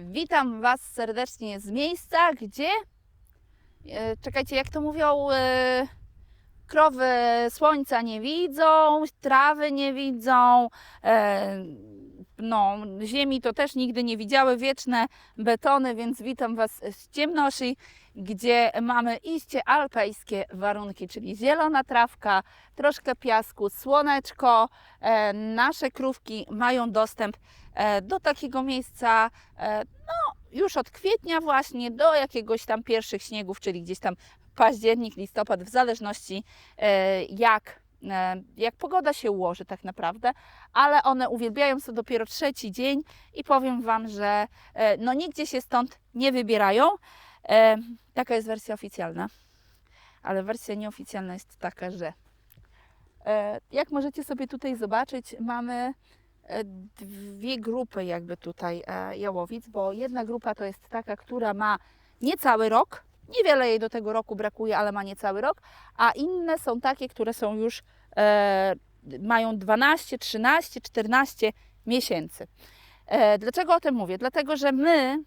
Witam Was serdecznie z miejsca, gdzie, e, czekajcie, jak to mówią, e, krowy słońca nie widzą, trawy nie widzą, e, no, ziemi to też nigdy nie widziały, wieczne betony, więc witam Was z ciemności, gdzie mamy iście alpejskie warunki, czyli zielona trawka, troszkę piasku, słoneczko. E, nasze krówki mają dostęp e, do takiego miejsca, e, no już od kwietnia właśnie do jakiegoś tam pierwszych śniegów, czyli gdzieś tam październik, listopad, w zależności jak, jak pogoda się ułoży tak naprawdę, ale one uwielbiają to dopiero trzeci dzień i powiem Wam, że no nigdzie się stąd nie wybierają. E, Taka jest wersja oficjalna, ale wersja nieoficjalna jest taka, że e, jak możecie sobie tutaj zobaczyć, mamy e, dwie grupy jakby tutaj e, jałowic, bo jedna grupa to jest taka, która ma niecały rok, niewiele jej do tego roku brakuje, ale ma niecały rok, a inne są takie, które są już e, mają 12, 13, 14 miesięcy. E, dlaczego o tym mówię? Dlatego, że my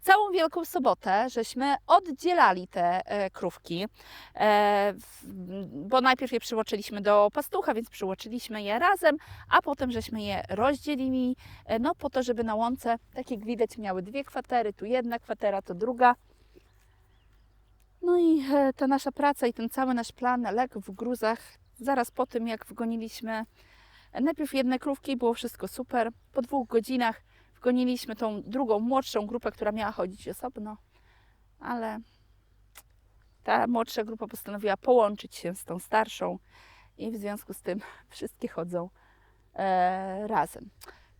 całą Wielką Sobotę żeśmy oddzielali te e, krówki, e, bo najpierw je przyłoczyliśmy do pastucha, więc przyłoczyliśmy je razem, a potem żeśmy je rozdzielili, e, no po to, żeby na łące, tak jak widać, miały dwie kwatery, tu jedna kwatera, to druga. No i ta nasza praca i ten cały nasz plan legł w gruzach zaraz po tym, jak wgoniliśmy najpierw jedne krówki, było wszystko super. Po dwóch godzinach wgoniliśmy tą drugą, młodszą grupę, która miała chodzić osobno, ale ta młodsza grupa postanowiła połączyć się z tą starszą i w związku z tym wszystkie chodzą e, razem.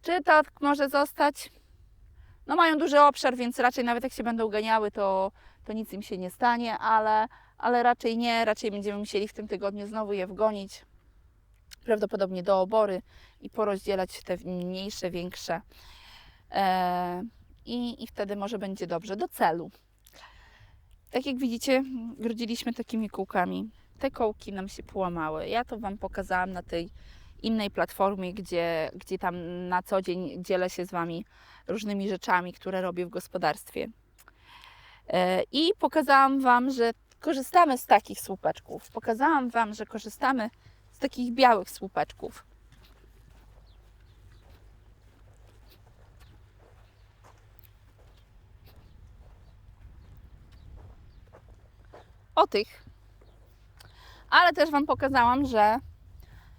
Czy tak może zostać? No mają duży obszar, więc raczej nawet jak się będą ganiały, to, to nic im się nie stanie, ale, ale raczej nie. Raczej będziemy musieli w tym tygodniu znowu je wgonić. Prawdopodobnie do obory i porozdzielać te mniejsze, większe. E, i, I wtedy może będzie dobrze. Do celu. Tak jak widzicie, grodziliśmy takimi kółkami. Te kołki nam się połamały. Ja to Wam pokazałam na tej innej platformie, gdzie, gdzie tam na co dzień dzielę się z Wami różnymi rzeczami, które robię w gospodarstwie. E, I pokazałam Wam, że korzystamy z takich słupeczków. Pokazałam Wam, że korzystamy z takich białych słupeczków. O tych. Ale też Wam pokazałam, że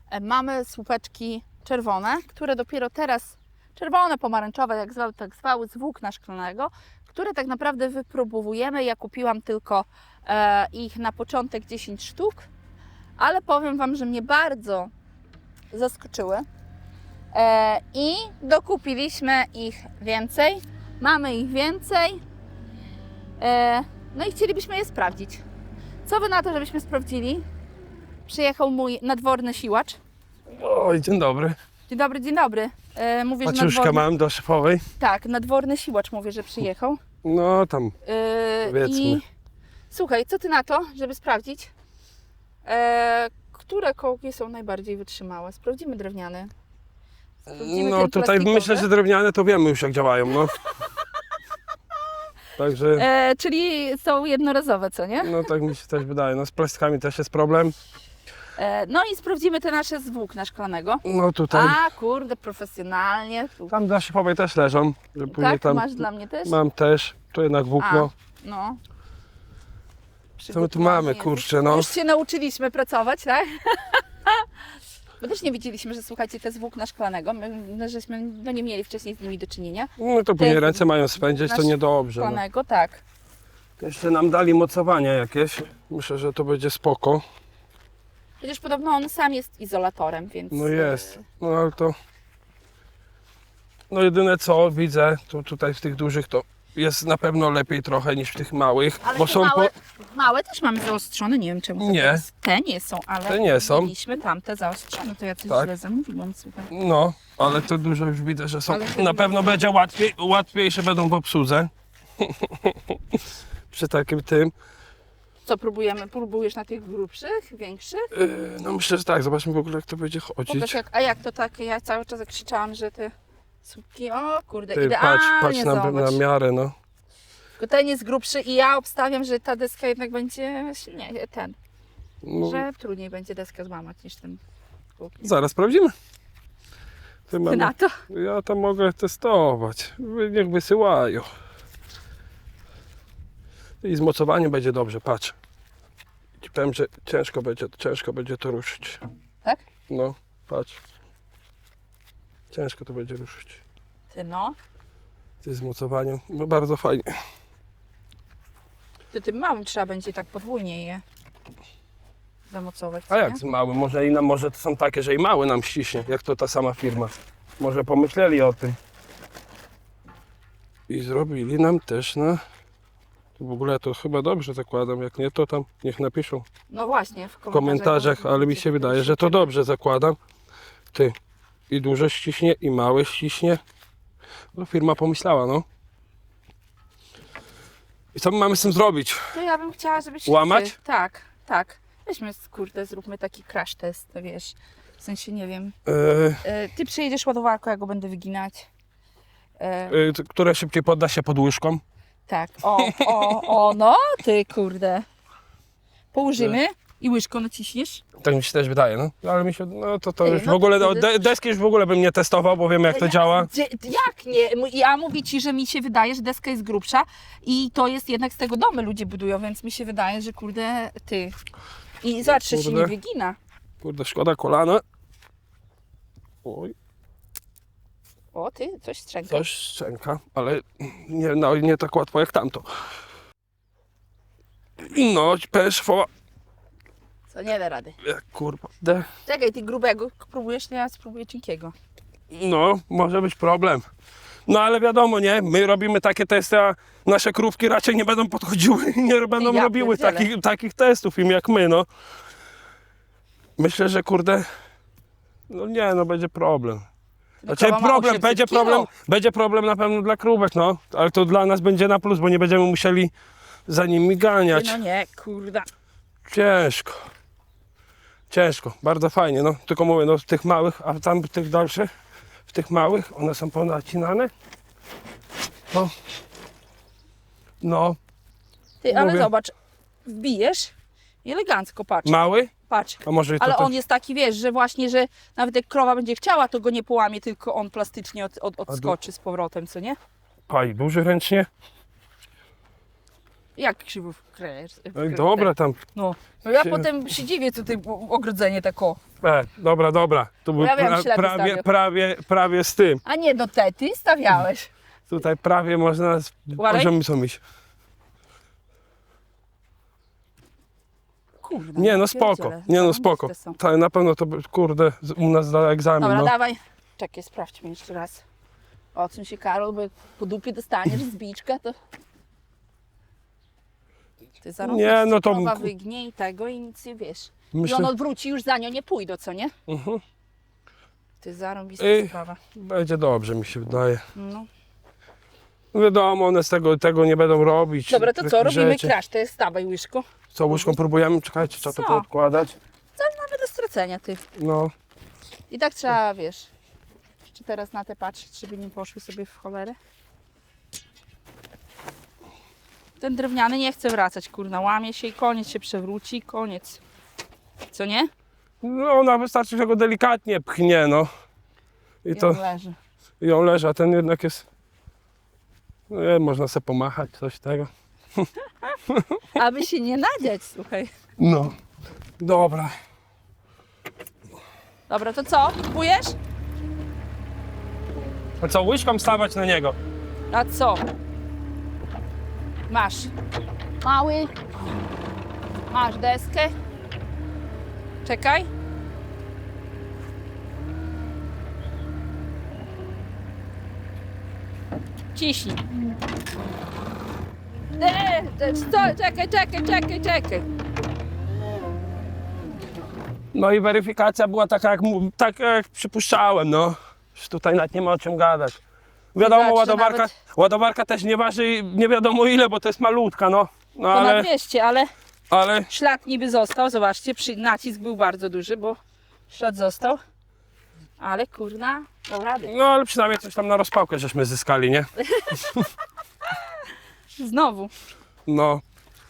e, mamy słupeczki czerwone, które dopiero teraz, czerwone, pomarańczowe, jak zwał, tak zwały, z włókna szklanego, które tak naprawdę wypróbowujemy. Ja kupiłam tylko e, ich na początek 10 sztuk, ale powiem Wam, że mnie bardzo zaskoczyły. E, I dokupiliśmy ich więcej. Mamy ich więcej. E, no i chcielibyśmy je sprawdzić. Co Wy na to, żebyśmy sprawdzili? Przyjechał mój nadworny siłacz. Oj, dzień dobry. Dzień dobry, dzień dobry. E, mówię, że nadworny... mam do szefowej. Tak, nadworny siłacz mówię, że przyjechał. No tam, E, Powiedzmy. I słuchaj, co ty na to, żeby sprawdzić, e, które kołki są najbardziej wytrzymałe? Sprawdzimy drewniany. Sprawdzimy no ten tutaj plastikowy. myślę, że drewniane to wiemy już jak działają, no. Także, E, czyli są jednorazowe, co nie? no tak mi się też wydaje. No z plastikami też jest problem. E, no i sprawdzimy te nasze z włókna szklanego. No tutaj, A, kurde, profesjonalnie. Tu. tam dla szefowej też leżą. Że później Tak, tam masz dla mnie też? mam też. Tu jednak włókno. No. Co my tu mamy, kurczę, no. Już się nauczyliśmy pracować, tak? Bo też nie wiedzieliśmy, że słuchajcie, te z włókna szklanego, my no, żeśmy no, nie mieli wcześniej z nimi do czynienia. No to później ręce mają spędzić, to niedobrze. No. Szklanego, tak. Jeszcze nam dali mocowania jakieś. Myślę, że to będzie spoko. Chociaż podobno on sam jest izolatorem, więc... No jest. No ale to. No jedyne co widzę, to tutaj w tych dużych to jest na pewno lepiej trochę niż w tych małych. Ale bo te są małe, po... małe też mamy zaostrzone, nie wiem czemu. Nie. teraz- Te nie są, ale Te nie są. mieliśmy tamte zaostrzone, to ja coś Tak. źle zamówiłam, słuchaj. No, ale to dużo już widzę, że są. Ale Na pewno będzie łatwiej, łatwiejsze będą w obsłudze. Przy takim tym. Co próbujemy? Próbujesz na tych grubszych, większych? Yy, no myślę, że tak, zobaczmy w ogóle jak to będzie chodzić. Pokaż jak, a jak to tak? Ja cały czas krzyczałam, że te Słupki, o kurde, Ty, idealnie, patrz, patrz na, zobacz. na miarę, no. Tylko ten jest grubszy i ja obstawiam, że ta deska jednak będzie silniej, ten, no że trudniej będzie deskę złamać niż ten zaraz sprawdzimy. Ty Ty mamy, na to? ja to mogę testować. Wy- Niech wysyłają. I z mocowaniem będzie dobrze, patrz. Ci powiem, że ciężko będzie, ciężko będzie to ruszyć. Tak? No, patrz. Ciężko to będzie ruszyć. Ty no. Ty z mocowaniem, no bardzo fajnie. To tym małym trzeba będzie tak podwójnie je zamocować. A jak nie? z małym? Może, i na, może to są takie, że i mały nam ściśnie, jak to ta sama firma. Może pomyśleli o tym. I zrobili nam też na... W ogóle to chyba dobrze zakładam, jak nie to tam niech napiszą No właśnie, w w komentarzach, ale mi się wydaje, że to dobrze zakładam. Ty, i duże ściśnie, i małe ściśnie. No firma pomyślała, no. I co my mamy z tym zrobić? To ja bym chciała, żebyś... Łamać? Ty, tak, tak. Weźmy, kurde, zróbmy taki crash test, wiesz. W sensie, nie wiem. Yy, ty przyjedziesz ładowarką, ja go będę wyginać. E, yy, które szybciej podda się pod łyżką. tak, o, o, o, no, ty kurde. Położymy i łyżką naciśniesz. Tak mi się też wydaje, no. Ale mi się, no to, to Ej, już no w ogóle, to o, de, deski już w ogóle bym nie testował, bo wiem jak to Ja- działa. Gdzie, jak nie? M- Ja mówię ci, że mi się wydaje, że deska jest grubsza i to jest jednak z tego domy ludzie budują, więc mi się wydaje, że kurde, ty. I zobacz, że się Kurde. nie wygina. Kurde, szkoda kolana. Oj, O, ty, coś strzęka. coś szczęka, ale nie, no, nie tak łatwo jak tamto. No, peszwo, Co, nie da rady. jak kurwa. De. Czekaj, ty grubego próbujesz, to ja spróbuję cienkiego. No, może być problem. No ale wiadomo, nie? My robimy takie testy, a nasze krówki raczej nie będą podchodziły i nie będą ja robiły pierdzielę. takich, takich testów im jak my, no. Myślę, że kurde. No nie, no będzie problem. Znaczy krowa ma problem, 800 będzie kilo. problem, będzie problem na pewno dla krówek, no. Ale to dla nas będzie na plus, bo nie będziemy musieli za nimi ganiać. No nie, kurda. Ciężko. Ciężko, bardzo fajnie, no. Tylko mówię, no w tych małych, a tam tych dalszych, w tych małych, one są ponacinane. No. No, Ty, ale Mówię. zobacz, wbijesz i elegancko, patrz, mały, patrz. a może i to Ale też- on jest taki, wiesz, że właśnie, że nawet jak krowa będzie chciała, to go nie połamie, tylko on plastycznie od, od, odskoczy z powrotem, co nie? Paj, duży ręcznie. Jak krzywo wkręć. No dobra, tam. No. no ja Się- potem się dziwię, co ty o- ogrodzenie tako. E, dobra, dobra. Tu był Ja wiem, prawie, stawiał. prawie, prawie z tym. A nie, do te ty stawiałeś. Tutaj prawie można z iść. Kurde. Nie, no spoko. Nie, no Zarąbiste spoko. są. Tak, na pewno to, by- kurde, z- u nas za egzamin, Dobra, no. dawaj. Czekaj, sprawdźmy jeszcze raz. Odsuń się, Karol, bo jak po dupie dostaniesz z biczka, Ty Nie, no to- wygnie i tego i nic nie wiesz. I Myślę, on odwróci, już za nią nie pójdą, co nie? Mhm. Ty zarąbista sprawa. będzie dobrze, mi się wydaje. No. No Wiadomo, one z tego, tego nie będą robić. Dobra, to co, robimy rzeczy. crash, to jest stawaj łyżką. Co, łyżką próbujemy? Czekajcie, trzeba to Co? poodkładać. Nawet do stracenia, ty. No, I tak trzeba, wiesz, czy teraz na te patrzeć, żeby nie poszły sobie w cholerę. Ten drewniany nie chce wracać, kurna, łamie się i koniec się przewróci, koniec. Co nie? no ona wystarczy, że go delikatnie pchnie, no. I I to, on leży. i on leży, a ten jednak jest... No nie, można sobie pomachać, coś tego. Aby się nie nadziać, słuchaj. No, dobra. Dobra, to co? Kupujesz? A co, łyżką stawać na niego? A co? Masz. Mały. Masz deskę. Czekaj. Ciśnij. Sto- czekaj, czekaj, czekaj, czekaj. No i weryfikacja była taka, jak, taka jak przypuszczałem, no. Już tutaj nawet nie ma o czym gadać. Wiadomo, Znaczy, ładowarka, nawet- ładowarka też nie waży nie wiadomo ile, bo to jest malutka, no. No Ponad ale, 200, ale ale ślad niby został. Zobaczcie, przy, nacisk był bardzo duży, bo ślad został. Ale kurna, dał rady. No ale przynajmniej coś tam na rozpałkę żeśmy zyskali, nie? Znowu. No.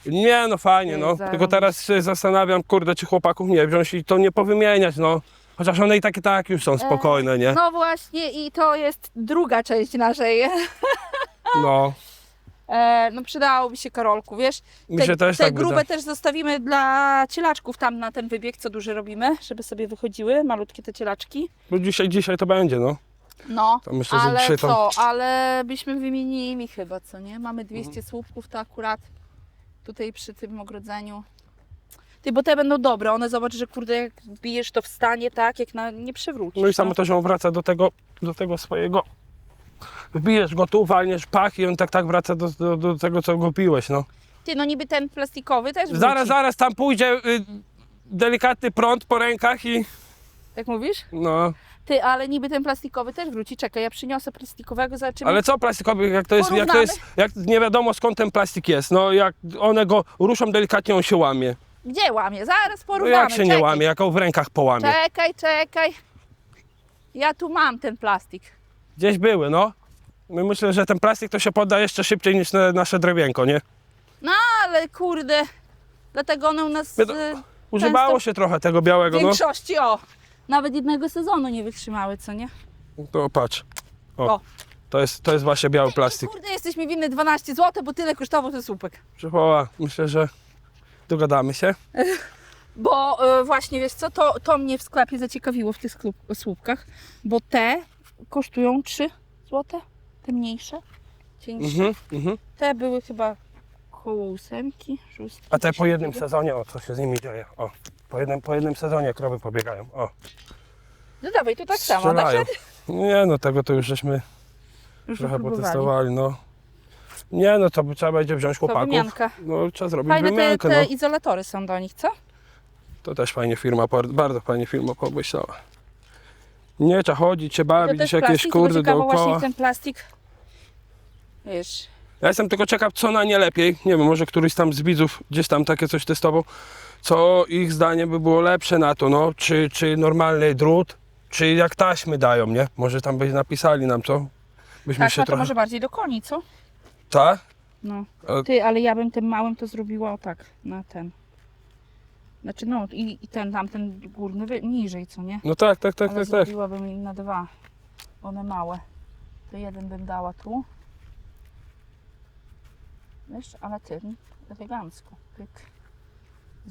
Nie, no fajnie, no. Tylko teraz się zastanawiam, kurde, czy chłopaków nie wziąć i to nie powymieniać, no. Chociaż one i tak i tak już są spokojne, nie? No właśnie i to jest druga część naszej. No. E, no przydałoby się Karolku, wiesz? Mi te się też te tak grube też zostawimy dla cielaczków tam na ten wybieg, co duży robimy, żeby sobie wychodziły, malutkie te cielaczki. Bo dzisiaj, dzisiaj to będzie, no. No, To myślę, że ale dzisiaj co, to... ale byśmy wymienili chyba, co nie? Mamy 200 Mhm. słupków, to akurat tutaj przy tym ogrodzeniu. Ty, bo te będą dobre, one zobacz, że kurde, jak bijesz to wstanie, tak, jak na, nie przewrócisz. No i samo to, że on wraca do tego, do tego swojego... Wbijesz go tu, walniesz pach i on tak tak wraca do, do, do tego, co go piłeś, no. Ty, no niby ten plastikowy też wróci. Zaraz, zaraz tam pójdzie y, delikatny prąd po rękach i... Tak mówisz? No, Ty, ale niby ten plastikowy też wróci. Czekaj, ja przyniosę plastikowego, zobaczymy. ale co plastikowy, jak to jest, jak to jest, jak nie wiadomo skąd ten plastik jest, no jak one go ruszą delikatnie, on się łamie. Gdzie łamie? Zaraz No porównamy. jak się nie czekaj. łamie, jak on w rękach połamie. Czekaj, czekaj. Ja tu mam ten plastik. Gdzieś były, no. My myślę, że ten plastik to się poda jeszcze szybciej niż na, nasze drewienko, nie? No ale kurde, dlatego one u nas My to- y, Używało się trochę tego białego, w no. większości, o, nawet jednego sezonu nie wytrzymały, co nie? To patrz. O, O. To, jest, to jest właśnie biały plastik. Kurde, jesteś mi winny 12 zł, bo tyle kosztował ten słupek. Przywoła, myślę, że dogadamy się. Bo y, właśnie, wiesz co, to, to mnie w sklepie zaciekawiło w tych słupkach, bo te kosztują 3 zł, te mniejsze, cieńsze. Mhm, mhm. Te były chyba koło ósemki, szóstki. A te po jednym dziesiątki. sezonie, o co się z nimi dzieje. O, po jednym, po jednym sezonie krowy pobiegają. O, No dawaj, to tak samo, dasz strzelają. radę? Nie no, tego to już żeśmy Już trochę wypróbowali. potestowali, no. Nie no, to trzeba będzie wziąć chłopaków. wymianka. No, trzeba zrobić Fajne te, wymiankę, te no. izolatory są do nich, co? To też fajnie firma, bardzo fajnie firma pomyślała. Nie trzeba chodzić, się To bawić, też jakieś plastik, kurde ciekawo dookoła. właśnie ten plastik, wiesz, Ja jestem tylko ciekaw, co na nie lepiej. Nie wiem, może któryś tam z widzów gdzieś tam takie coś testował. Co ich zdaniem by było lepsze na to, no? Czy, czy normalny drut, czy jak taśmy dają, nie? Może tam by napisali nam, co? Byśmy tak, się no to trochę... może bardziej do koni, co? Tak? No. A- Ty, ale ja bym tym małym to zrobiła o tak, na ten. Znaczy no i, i ten tamten górny wy- niżej, co nie? No tak, tak, tak, ale tak, tak. zrobiłabym im na dwa. One małe. To jeden bym dała tu. Wiesz, ale ty, elegancko. Pyk.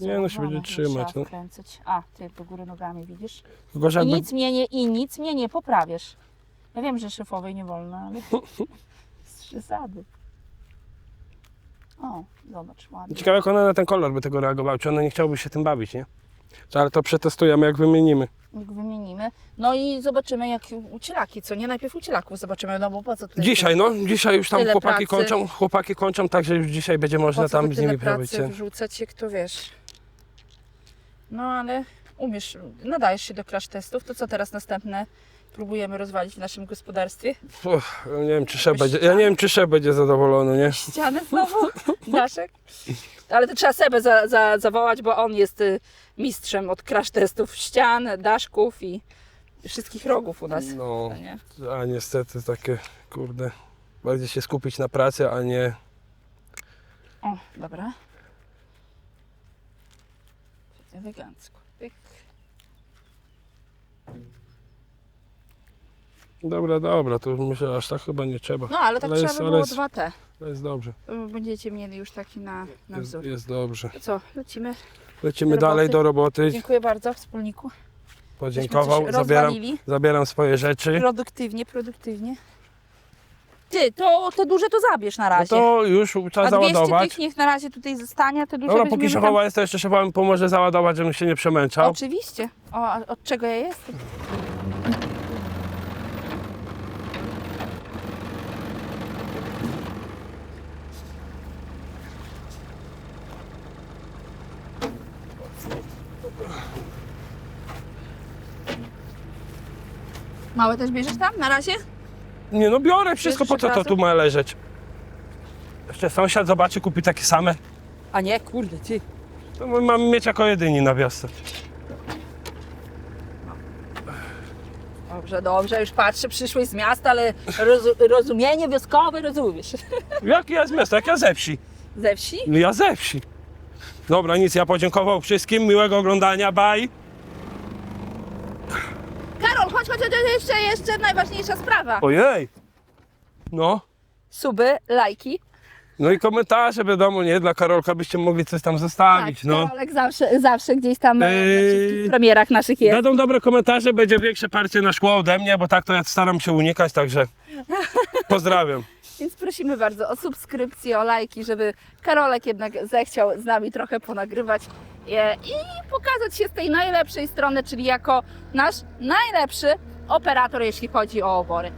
Nie, no się będzie trzymać, trzeba no. wkręcać. A, ty do góry nogami, widzisz? Że I jakby... nic mnie nie, i nic mnie nie poprawiasz. Ja wiem, że szefowej nie wolno, ale z przesady. O, zobacz, ładnie. Ciekawe, jak one na ten kolor by tego reagowały. Czy one nie chciałyby się tym bawić, nie? To, ale to przetestujemy, jak wymienimy. Jak wymienimy. No i zobaczymy jak ucielaki, co nie? Najpierw ucielaków zobaczymy, no bo po co tutaj... Dzisiaj, no, dzisiaj już tam Tyle chłopaki pracy. kończą, chłopaki kończą, także już dzisiaj będzie po można co tam tu z tyle nimi pracy nie? wrzucać, jak to wiesz. No ale umiesz, nadajesz się do crash testów, to co teraz następne próbujemy rozwalić w naszym gospodarstwie? Ja nie wiem, czy szef będzie, ja nie wiem, czy szef będzie zadowolony, nie? Ścianę znowu? Daszek? Ale to trzeba Sebę za, za, zawołać, bo on jest y, mistrzem od crash testów ścian, daszków i wszystkich rogów u nas. No, No nie? a niestety takie, kurde, bardziej się skupić na pracy, a nie... O, dobra. Elegancko. Pyk. Dobra, dobra, to myślę, aż tak chyba nie trzeba. No ale tak trzeba by było dwa te. To jest dobrze, Będziecie mieli już taki na, na jest, wzór. jest dobrze. To co, lecimy? Lecimy roboty. dalej do roboty, Dziękuję bardzo wspólniku. Żeśmy podziękował, coś zabieram, rozwalili. zabieram swoje rzeczy. Produktywnie, produktywnie. Ty, to te duże to zabierz na No razie. to już trzeba A 200 załadować. tych niech na razie tutaj zostanie, a te duże Dobra, póki weźmiemy szefowa jest, to jeszcze szefowa mi pomoże załadować, żebym się nie tam. przemęczał. Oczywiście. O, a od czego ja jestem? Małe też bierzesz tam na razie? Nie no, biorę wszystko, po co to tu ma leżeć? Jeszcze sąsiad zobaczy, kupi takie same. A nie, kurde, ty. To my mamy mieć jako jedyni na wiosce. Dobrze, dobrze, już patrzę, przyszłeś z miasta, ale rozu rozumienie wioskowe rozumiesz. Jak ja z miasta, jak ja ze wsi. Ze wsi? No ja ze wsi. Dobra, nic, ja podziękował wszystkim, miłego oglądania, bye. Karol, jeszcze, jeszcze najważniejsza sprawa. Ojej. No. Suby, lajki. No i komentarze, wiadomo, nie? Dla Karolka byście mogli coś tam zostawić, tak, no. Karolek zawsze, zawsze gdzieś tam e, Eee, na wszystkich premierach naszych jest. Będą dobre komentarze, będzie większe parcie na szkło ode mnie, bo tak to ja staram się unikać, także pozdrawiam. Więc prosimy bardzo o subskrypcję, o lajki, żeby Karolek jednak zechciał z nami trochę ponagrywać e, i pokazać się z tej najlepszej strony, czyli jako nasz najlepszy operator, jeśli chodzi o obory.